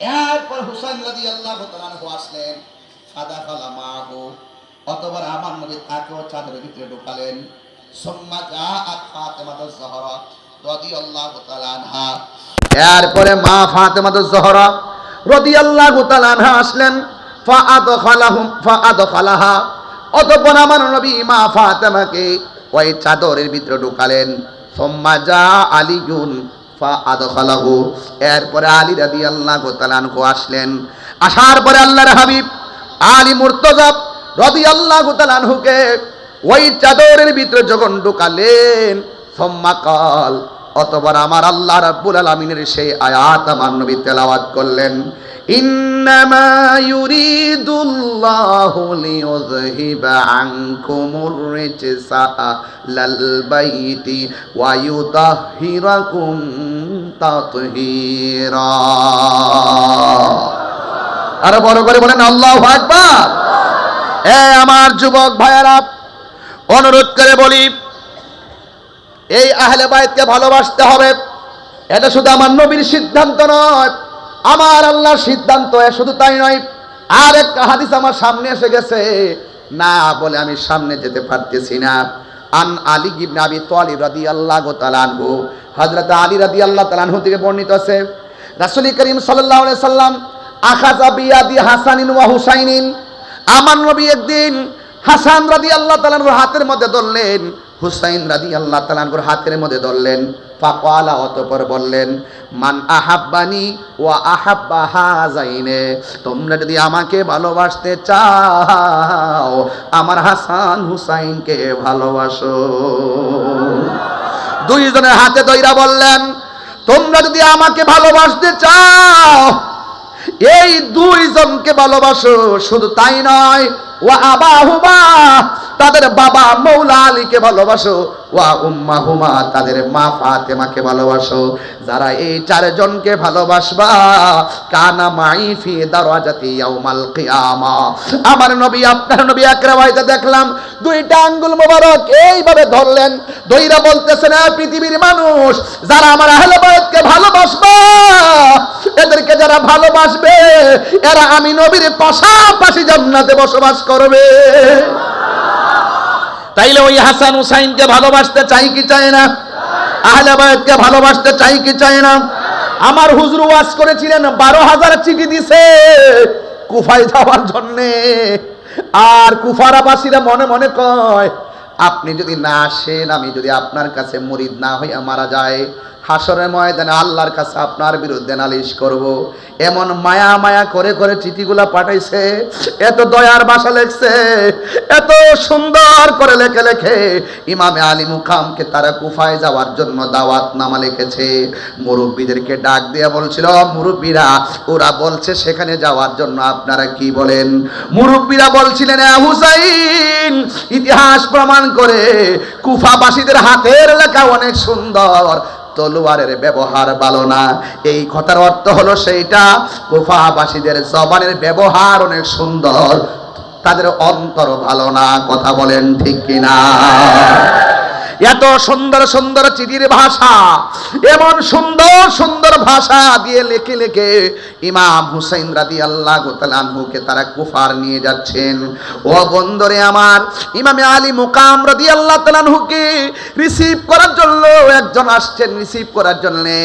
এরপর হুসাইন রাজি আল্লাহ আসলেন সাদা ফালা মাহু, অতবার আমার নবী তাকেও চাঁদের ভিতরে ঢুকালেন। সোম্মা যা আর ফাতেমা জহরা রদি আল্লাহ আনহা। এরপরে মা ফাতেমা জহরা রদি আল্লাহ আনহা আসলেন অতঃপর আমার নবী মা ফাতেমাকে ওই চাদরের ভিতরে ঢুকালেন। সোম্মা যা আলিগুন ফাআদখালাহু এরপরে আলী রাদিয়াল্লাহু আল্লাহ আনহু আসলেন। আসার পরে আল্লাহর হাবিব আলী মুর্তজা রাদিয়াল্লাহু আল্লাহ গোতালানহুকে ওই চাদরের ভিতরে যখন ঢুকালেন, সোম্মা কাল অতবার আমার আল্লাহ রাব্বুল আলামিনের সেই আয়াত আমার নবী তেলাওয়াত করলেন, ইন্নামা ইউরিদুল্লাহু লিইয়ুযহিবা আনকুমুর রিজসা লাল বাইতি ওয়া ইউতাহহিরাকুম তাতহীরা। আরও বড় করে বলেন, আল্লাহু আকবার। এ আমার যুবক ভাইয়েরা, অনুরোধ করে বলি এই আহলে বাইতকে ভালোবাসতে হবে। এটা শুধু আমার নবীর সিদ্ধান্ত নয়। আমার আল্লাহর সিদ্ধান্ত শুধু তাই নয়। আর একটা হাদিস আমার সামনে এসে গেছে। না বলে আমি সামনে যেতে পারতেছি না। আন আলী গিবনে আবি তালিব রাদিয়াল্লাহু তাআলা আনহু, হযরত আলী রাদিয়াল্লাহু তাআলা আনহু থেকে বর্ণিত আছে। রাসূল করিম সাল্লাল্লাহু আলাইহি সাল্লাম, আখাযা বিয়াদি হাসানিন ওয়া হুসাইনিন, আমার নবী একদিন হাসান রাদিয়াল্লাহু তাআলার হাতের মধ্যে ধরলেন। হুসাইন রাদি আল্লাহ তালানপুর হাতের মধ্যে ধরলেন, ফাকালা অতপর বললেন, মান আহাব্বানি ও আহাব্বা হাজাইনে তোমরা যদি আমাকে ভালোবাসতে চাও, আমার হাসান হুসাইনকে ভালোবাসো। দুইজনের হাতে দইরা বললেন, তোমরা যদি আমাকে ভালোবাসতে চাও এই দুই দুইজনকে ভালোবাসো শুধু তাই নয় ও আবাহুবা তাদের বাবা মৌলা আলীকে ভালোবাসো। ওয়া উম্মা হুমা তাদের মা ফাতেমাকে ভালোবাসো। যারা এই চারজনকে ভালোবাসবা, কানা মাই ফি দারাজাতি ইয়াউমাল কিয়ামা। আমার নবী, আপনার নবী আকরামাইতে দেখলাম, দুইটা আঙ্গুল মোবারক এইভাবে ধরলেন, দইরা বলতেছেন, "এ পৃথিবীর মানুষ, যারা আমার আহলে বায়তকে ভালোবাসবা, এদেরকে যারা ভালোবাসবে, এরা আমি নবীর পাশাপাশি জান্নাতে বসবাস করবে। তাইলে ওই হাসান হুসাইনকে ভালোবাসতে চাই কি চায় না? আহলে বায়তকে ভালোবাসতে চাই কি চায় না? আমার হুজুর ওয়াজ করেছিলেন, বারো হাজার চিঠি দিছে কুফায় যাওয়ার জন্যে। আর কুফারাবাসীরা মনে মনে কয়, আপনি যদি না আসেন, আমি যদি আপনার কাছে মরিদ না হইয়া মারা যায় হাসরের ময়দানে আল্লাহর কাছে আপনার বিরুদ্ধে নালিশ করব। এমন মায়া মায়া করে করে চিঠিগুলা পাঠাইছে, এত দয়ার বাসা লেখছে, এত সুন্দর করে লেখে লেখে ইমামে আলী মুকামকে তারা কুফায় যাওয়ার জন্য দাওয়াত নামা লিখেছে। মুরব্বীদেরকে ডাক দিয়ে বলছিল, মুরব্বীরা, ওরা বলছে সেখানে যাওয়ার জন্য আপনারা কি বলেন? মুরব্বীরা বলছিলেন হুসাইন, ইতিহাস প্রমাণ করে কুফাবাসীদের হাতের লেখা অনেক সুন্দর তলোয়ারের ব্যবহার ভালো না। এই কথার অর্থ হলো সেইটা কুফাবাসীদের জবানের ব্যবহার অনেক সুন্দর, তাদের অন্তর ভালো না, কথা বলেন ঠিক কিনা? এত সুন্দর সুন্দর চিঠির ভাষা, এমন সুন্দর সুন্দর ভাষা দিয়ে লেখে লেখে ইমাম হুসাইন রাদি আল্লাহ গোতালানহুকে তারা কুফার নিয়ে যাচ্ছেন। ও বন্দরে আমার, ইমামে আলী মুকাম রাদি আল্লাহ তালানহুকে রিসিভ করার জন্য একজন আসছেন রিসিভ করার জন্যে।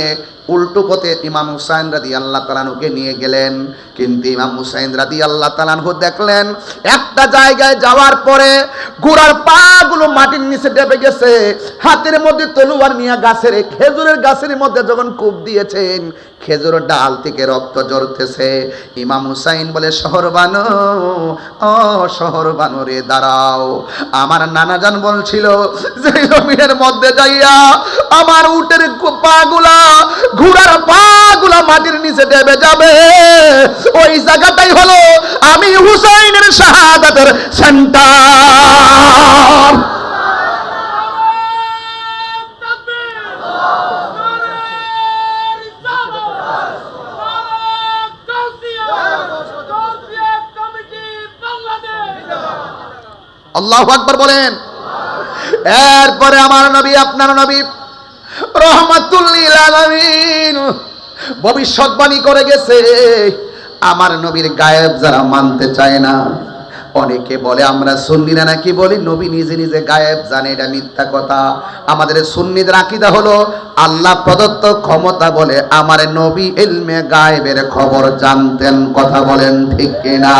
উল্টো পথে ইমাম হুসাইন রাদি আল্লাহ তালানহুকে নিয়ে গেলেন। কিন্তু ইমাম হুসাইন রাদি আল্লাহ তালানহু দেখলেন, একটা জায়গায় যাওয়ার পরে ঘোড়ার পাগুলো মাটির নিচে ডেবে গেছে। হাতের মধ্যে তলুয়ার নিয়ে গাছের, খেজুরের গাছের মধ্যে যখন কূপ দিয়েছেন খেজুরের ডাল থেকে রক্ত জড়তেছে ইমাম হুসাইন বলে, শহর বানো, ও শহর বানো রে, দাঁড়াও। আমার নানাজান বলছিল যে জমিনের মধ্যে যাইয়া আমার উটের পাগুলা, ঘোড়ার পাগুলা মাটির নিচে দেবে যাবে। ওই জায়গাটাই হলো আমি হুসাইনের শাহাদাতের সেন্টার আল্লাহ আকবার বলেন। এরপরে আমার নবী, আপনার নবী রহমাতুল্লিল আলামিন। ভবিষ্যৎবাণী করে গেছে, আমার নবীর গায়েব যারা মানতে চায় না। অনেকে বলে, আমরা সুন্নিরা নাকি বলি, নবী নিজে নিজে গায়েব জানে, এটা মিথ্যা কথা। আমাদের সুন্নিদের আকিদা হলো, আল্লাহ প্রদত্ত ক্ষমতা বলে আমার নবী এলমে গায়েবের খবর জানতেন, কথা বলেন ঠিক কিনা?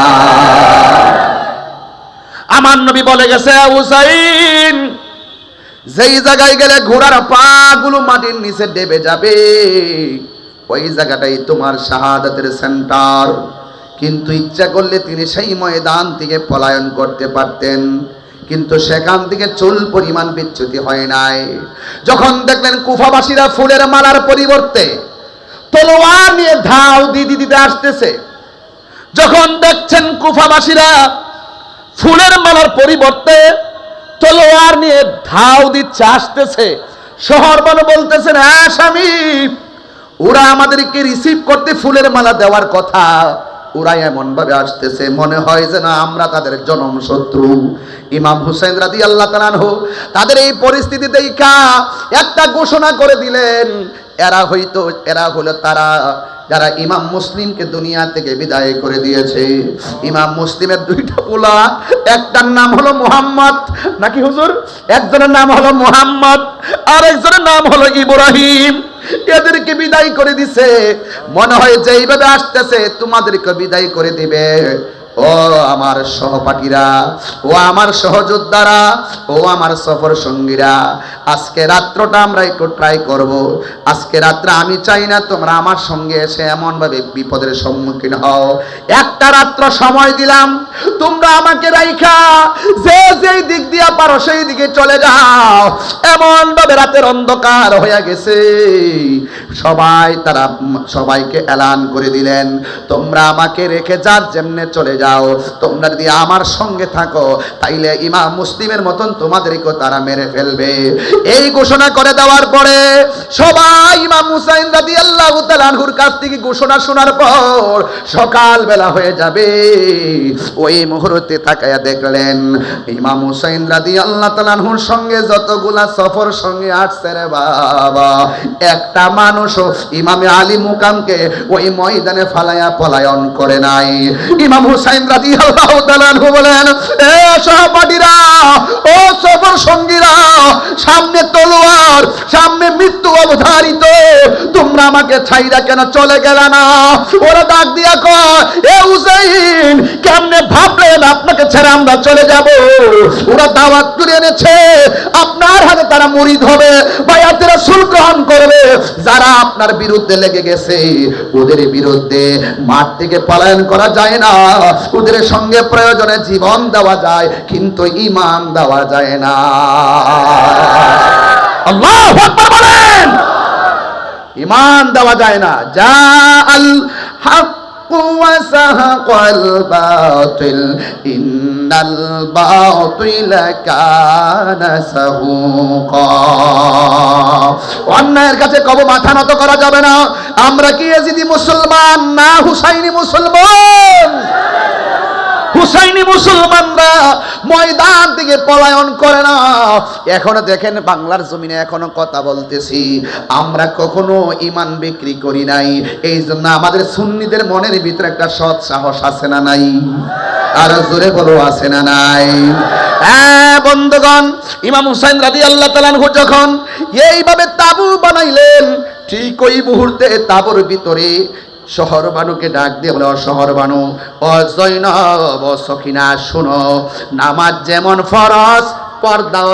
আমার নবী বলে গেছে হুসাইন যেই জায়গায় গেলে ঘোড়ার পা গুলো মাটির নিচে ডেবে যাবে, ওই জায়গাটাই তোমার শাহাদাতের সেন্টার কিন্তু ইচ্ছা করলে তিনি সেই ময়দান থেকে পলায়ন করতে পারতেন, কিন্তু সেখান থেকে চুল পরিমাণ বিচ্যুতি হয় নাই। যখন দেখলেন কুফাবাসীরা ফুলের মালার পরিবর্তে তলোয়ার নিয়ে ধাও দিদি দিতে আসতেছে, যখন দেখছেন কুফাবাসীরা ফুলের মালার পরিবর্তে তলোয়ার নিয়ে ধাও দিচ্ছে, আসতেছে। শহর বলে বলতেছেন হ্যাঁ স্বামী, ওরা আমাদেরকে রিসিভ করতে ফুলের মালা দেওয়ার কথা। ওরাই এমন ভাবে আসতেছে, মনে হয় যে না আমরা তাদের জনম শত্রু। ইমাম হুসেন রাদি আল্লাহ হোক তাদের এই পরিস্থিতি দেখা একটা ঘোষণা করে দিলেন এরা হয়তো এরা হলো তারা যারা ইমাম মুসলিমকে দুনিয়া থেকে বিদায় করে দিয়েছে। ইমাম মুসলিমের দুইটা পোলা একটার নাম হলো মোহাম্মদ। নাকি হুজুর? একজনের নাম হলো মোহাম্মদ আর একজনের নাম হলো ইব্রাহিম। এদেরকে বিদায় করে দিছে। মনে হয় যে এইভাবে আসতেছে, তোমাদেরকে বিদায় করে দিবে। ও আমার সহপাঠীরা, ও আমার সহযোদ্ধারা, ও আমার সফর সঙ্গীরা, আজকে রাত্রটা আমরা একটু ট্রাই করব। আজকে রাত্রে আমি চাই না তোমরা আমার সঙ্গে এসে এমনভাবে বিপদের সম্মুখীন হও। একটা রাত্র সময় দিলাম, তোমরা আমাকে রাইখা, যে যেই দিক দিয়া পারো সেই দিকে চলে যাও। এমন ভাবে রাতের অন্ধকার হয়ে গেছে। সবাই তারা, সবাইকে এলান করে দিলেন। তোমরা আমাকে রেখে যার যেমনে চলে যাও, তোমরা যদি আমার সঙ্গে থাকো, তাইলে ইমাম মুসলিমের মতন তোমাদেরকেও তারা মেরে ফেলবে। এই ঘোষণা করে দেওয়ার পরে সবাই ইমাম হুসাইন রাদি আল্লাহ তালানহুর কাছ থেকে ঘোষণা শোনার পর সকাল বেলা হয়ে যাবে। ওই মুহূর্তে তাকায়া দেখলেন ইমাম হুসাইন রাদি আল্লাহ তালানহুর সঙ্গে যতগুলা সফর সঙ্গে আসছে রে বাবা। একটা মানুষও ইমামে আলী মুকামকে ওই ময়দানে ফালায়া পলায়ন করে নাই। ইমাম হুসাইন রাজি আল্লাহ বলেন, এ সহপাঠীরা, ও সফর সঙ্গীরা সামনে তলোয়ার, সামনে মৃত্যু অবধারিত তোমরা আমাকে ছাইরা কেন চলে গেল না? ওরা ডাক দিয়া কয়, এ হুসাইন, কেমনে ভাবলেন আপনাকে ছেড়ে আমরা চলে যাব? ওরা দাওয়াত করে এনেছে, আপনার হাতে তারা মুরিদ হবে, বায়াতেরা সুল গ্রহণ করবে। যারা আপনার বিরুদ্ধে লেগে গেছে, ওদের বিরুদ্ধে মাঠ থেকে পলায়ন করা যায় না। ওদের সঙ্গে প্রয়োজনে জীবন দেওয়া যায়, কিন্তু ইমান দেওয়া যায় না। আল্লাহ বলেন। ইমান দেওয়া যায় না যা আল হক وسهق الباطل إن الباطل كان سهوقا অন্যায়ের কাছে কব মাথা নত করা যাবে না আমরা কি এজিদি মুসলমান না হুসাইনি মুসলমান হুসাইনি মুসলমানরা ময়দান থেকে পলায়ন করে না। এখনও দেখেন বাংলার জমিনে এখনও কথা বলতেছি। আমরা কখনো ইমান বিক্রি করি নাই। এই জন্য আমাদের সুন্নিদের মনের ভিতরে একটা সৎ সাহস আছে না নাই? আর জোরে বলো, আছে না নাই? হ্যাঁ বন্ধুগণ, ইমাম হুসাইন রাদি আল্লাহ তালানহু যখন এইভাবে তাবু বানাইলেন, ঠিক ওই মুহূর্তে তাবুর ভিতরে শহর বানুকে ডাক দিয়ে বলে শহর বানু, ও জৈনব, ও সখিনা, শুনো, নামাজ যেমন ফরজ, পর্দাও